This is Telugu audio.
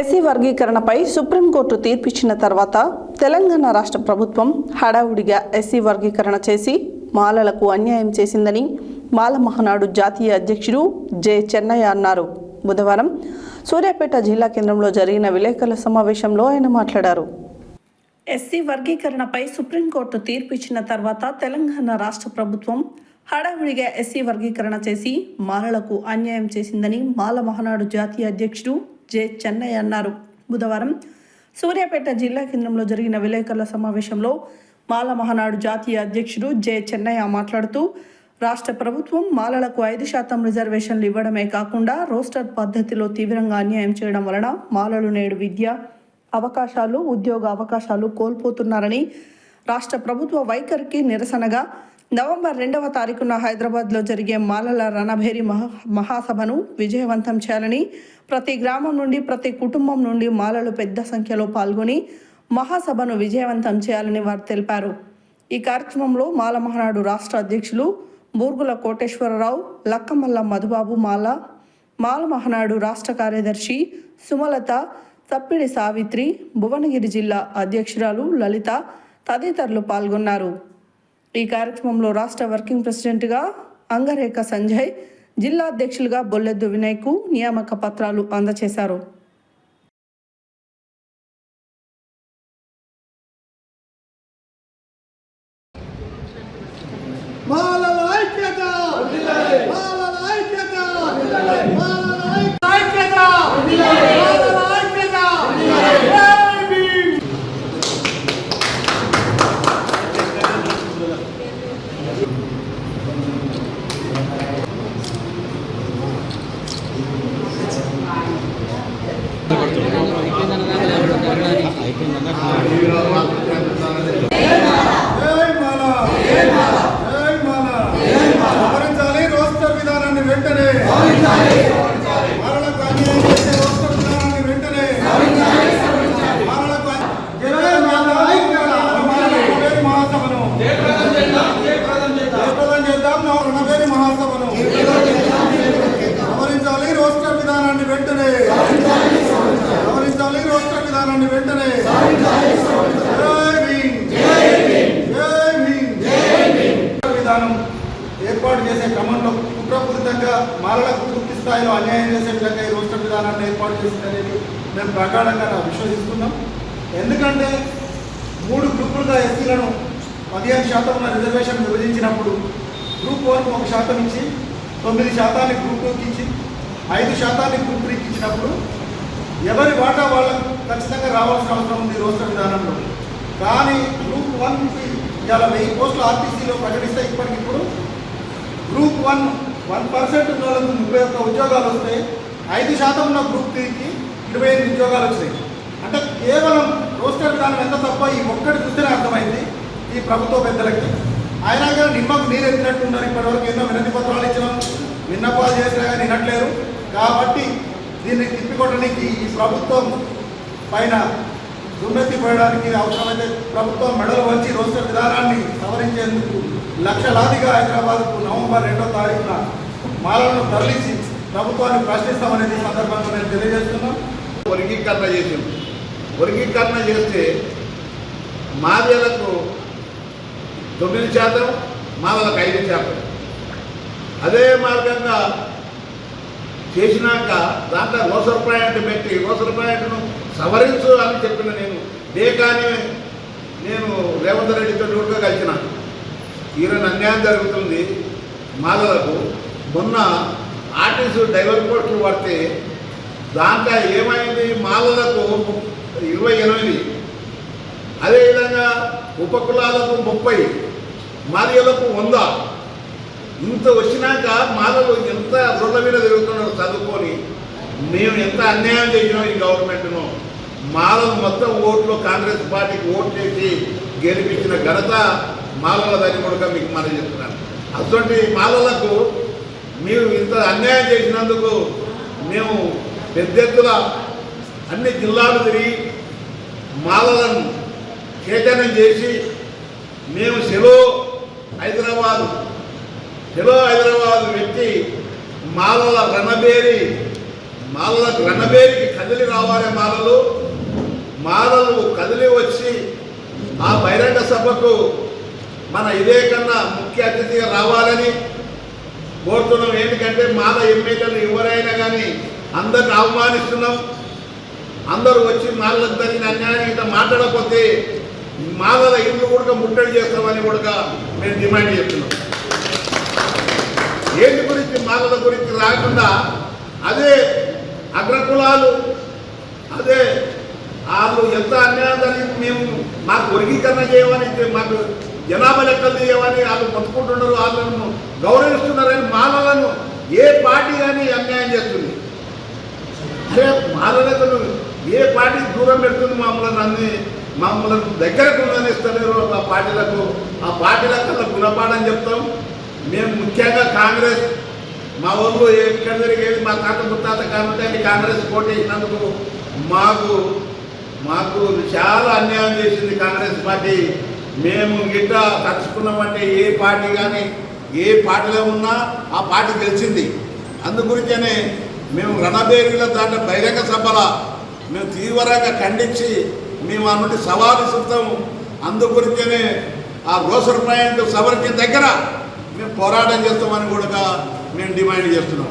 ఎస్సీ వర్గీకరణపై సుప్రీంకోర్టు తీర్పిచ్చిన తర్వాత తెలంగాణ రాష్ట్ర ప్రభుత్వం హడావుడిగా ఎస్సీ వర్గీకరణ చేసి మాలలకు అన్యాయం చేసిందని మాల మహానాడు జాతీయ అధ్యక్షుడు జె చెన్నయ్య అన్నారు. బుధవారం సూర్యాపేట జిల్లా కేంద్రంలో జరిగిన విలేకరుల సమావేశంలో ఆయన మాట్లాడారు. ఎస్సీ వర్గీకరణపై సుప్రీంకోర్టు తీర్పిచ్చిన తర్వాత తెలంగాణ రాష్ట్ర ప్రభుత్వం హడావుడిగా ఎస్సీ వర్గీకరణ చేసి మాలలకు అన్యాయం చేసిందని మాల మహానాడు జాతీయ అధ్యక్షుడు జె చెన్నై అన్నారు. బుధవారం సూర్యాపేట జిల్లా కేంద్రంలో జరిగిన విలేకరుల సమావేశంలో మాల మహానాడు జాతీయ అధ్యక్షుడు జె చెన్నయ్య మాట్లాడుతూ రాష్ట్ర ప్రభుత్వం మాలలకు ఐదు శాతం రిజర్వేషన్లు ఇవ్వడమే కాకుండా రోస్టర్ పద్ధతిలో తీవ్రంగా అన్యాయం చేయడం వలన మాలలు నేడు విద్య అవకాశాలు ఉద్యోగ అవకాశాలు కోల్పోతున్నారని రాష్ట్ర ప్రభుత్వ వైఖరికి నిరసనగా నవంబర్ రెండవ తారీఖున హైదరాబాద్లో జరిగే మాలల రణభేరి మహా మహాసభను విజయవంతం చేయాలని ప్రతి గ్రామం నుండి ప్రతి కుటుంబం నుండి మాలలు పెద్ద సంఖ్యలో పాల్గొని మహాసభను విజయవంతం చేయాలని వారు తెలిపారు. ఈ కార్యక్రమంలో మాల మహానాడు రాష్ట్ర అధ్యక్షులు బూర్గుల కోటేశ్వరరావు లక్కమల్ల మధుబాబు మాల మాల మహానాడు రాష్ట్ర కార్యదర్శి సుమలత తప్పిడి సావిత్రి భువనగిరి జిల్లా అధ్యక్షురాలు లలిత తదితరులు పాల్గొన్నారు. ఈ కార్యక్రమంలో రాష్ట్ర వర్కింగ్ ప్రెసిడెంట్గా అంగరేఖ సంజయ్ జిల్లా అధ్యక్షులుగా బొల్లెద్దు వినయ్కు నియామక పత్రాలు అందజేశారు మాలల ఐక్యత మాలల ఐక్యత మాలల ఐక్యత మాలల ఐక్యత జై భీమ్ జై మాల జై మాల జై మాల సవరించాలి రోస్టర్ విధానాన్ని వెంటనే మాలలకు అన్యాయం చేసే రోస్టర్ విధానాన్ని వెంటనే మాలలకు అన్యాయం- జై మాల ఐక్యత రణబేరి మహాసభను జయప్రదం చేద్దాం నా రణబేరి మహాసభను సవరించాలి రోస్టర్ విధానాన్ని వెంటనే సవరించాలి రోస్టర్ విధానాన్ని వెంటనే జై భీమ్ జై భీమ్ విధానం ఏర్పాటు చేసే క్రమంలో కుట్రపూరితంగా మాలలకు పూర్తి స్థాయిలో అన్యాయం చేసే విధంగా ఈ రోస్టర్ విధానాన్ని ఏర్పాటు చేసిందనేది మేము ప్రగాఢంగా విశ్వసిస్తున్నాం. ఎందుకంటే మూడు గ్రూపులుగా ఎస్సీలను పదిహేను శాతం ఉన్న రిజర్వేషన్ విభజించినప్పుడు గ్రూప్ వన్కు ఒక శాతం ఇచ్చి తొమ్మిది శాతాన్ని గ్రూప్ టూకి ఇచ్చి ఐదు శాతాన్ని గ్రూప్ త్రీకి ఇచ్చినప్పుడు ఎవరి వాటా వాళ్ళకు ఖచ్చితంగా రావాల్సిన అవసరం ఉంది ఈ రోస్టర్ విధానంలో. కానీ గ్రూప్ వన్కి ఇవాళ వెయ్యి పోస్టులు ఆర్టీసీలో ప్రకటిస్తే వన్ వన్ పర్సెంట్ ఉన్న వాళ్ళకి ముప్పై ఒక్క ఉద్యోగాలు వస్తాయి ఐదు శాతం ఉన్న గ్రూప్ త్రీకి ఇరవై ఎనిమిది ఉద్యోగాలు వచ్చినాయి. అంటే కేవలం రోస్టర్ విధానం ఎంత తప్ప ఈ ఒక్కటి చూస్తేనే అర్థమైంది ఈ ప్రభుత్వ పెద్దలకి. అయినా కానీ నిమ్మకు నీరు ఎత్తినట్టు ఉన్నారు ఇప్పటివరకు. ఎన్నో వినతి పత్రాలు ఇచ్చినాం విన్నపాలు చేసినా కానీ వినట్లేరు. కాబట్టి దీన్ని తిప్పికొట్టడానికి ఈ ప్రభుత్వం పైన దుర్నతి పోయడానికి అవసరమైతే ప్రభుత్వం మెడలు వచ్చి రోస్టర్ విధానాన్ని సవరించేందుకు లక్షలాదిగా హైదరాబాద్కు నవంబర్ రెండో తారీఖున మాలను తరలించి ప్రభుత్వాన్ని ప్రశ్నిస్తామనేది సందర్భంగా నేను తెలియజేస్తున్నాం వర్గీకరణ చేసింది. వర్గీకరణ చేస్తే మాదిలకు తొమ్మిది శాతం మాలకు ఐదు శాతం. అదే మార్గంగా చేసినాక దాంట్లో రోసర్ పాయింట్ పెట్టి రోసర్ పాయింట్ను సవరించు అని చెప్పిన నేను దేకాని నేను రేవంత్ రెడ్డితో నోటుగా కలిసినాను. ఈరోజు అన్యాయం జరుగుతుంది? మాలలకు మొన్న ఆర్టీసీ డైవర్ పోస్టులు పడితే దాంట్లో ఏమైంది? మాలలకు ఇరవై ఎనిమిది. అదేవిధంగా ఉపకులాలకు ముప్పై మార్యలకు వంద. ఇంత వచ్చినాక మాలలు ఎంత రొల్ల మీద చదువుకొని? మేము ఎంత అన్యాయం చేసినాం ఈ గవర్నమెంట్ను? మాలలు మొత్తం ఓట్లు కాంగ్రెస్ పార్టీకి ఓట్లు వేసి గెలిపించిన ఘనత మాలల దాన్ని కూడా మీకు మనం చెప్తున్నాను. అటువంటి మాలలకు మీరు ఇంత అన్యాయం చేసినందుకు మేము పెద్ద ఎత్తున అన్ని జిల్లాలు తిరిగి మాలలను చైతన్యం చేసి మేము సెలో హైదరాబాద్ సెలో హైదరాబాద్ వ్యక్తి మాలల రణబేరి మాలల రణబేరికి కదిలి రావాలే మాలలు. మాలలు కదిలి వచ్చి ఆ బహిరంగ సభకు మన ఇదే కన్నా ముఖ్య అతిథిగా రావాలని కోరుతున్నాం. ఎందుకంటే మాల ఎమ్మెల్యేలు ఎవరైనా కానీ అందరిని అవమానిస్తున్నాం అందరూ వచ్చి మాలకు జరిగిన అన్యాయం ఇట్లా మాట్లాడకపోతే మాలల ఇల్లు కూడా ముట్టడి చేస్తామని కూడా మేము డిమాండ్ చేస్తున్నాం. ఏంటి గురించి మాలల గురించి రాకుండా అదే అగ్రకులాలు అదే వాళ్ళు ఎంత అన్యాయం జరిగింది మేము మాకు వర్గీకరణ చేయమని మాకు జనాభా లెక్కలు తీయమని వాళ్ళు మొత్తుకుంటున్నారు వాళ్ళను గౌరవిస్తున్నారని మాలలను ఏ పార్టీ కానీ అన్యాయం చేస్తుంది? అరే మాలనేతలు ఏ పార్టీ దూరం పెడుతుంది మమ్మల్ని అన్ని మమ్మల్ని దగ్గరకు ఇస్తలేరు ఆ పార్టీలకు. ఆ పార్టీలకు గుణపాఠం చెప్తాం. మేము ముఖ్యంగా కాంగ్రెస్. మా ఊళ్ళో ఎక్కడ జరిగేది? మా తాత ముత్తాత కానుంటే కాంగ్రెస్ పోటీ ఇచ్చినందుకు మాకు మాకు చాలా అన్యాయం చేసింది కాంగ్రెస్ పార్టీ. మేము గిట్ట తలుచుకున్నామంటే ఏ పార్టీ కానీ ఏ పార్టీలో ఉన్నా ఆ పార్టీ గెలిచింది. అందుగురించనే మేము రణబేరీల దాంట్లో బహిరంగ సభల మేము తీవ్రంగా ఖండించి మేము ఆ నుండి సవాలు ఇస్తాము అందుగురించనే ఆ రోసర్ పాయింట్ సవరించిన దగ్గర మేము పోరాటం చేస్తామని కూడా మేము డిమాండ్ చేస్తున్నాం.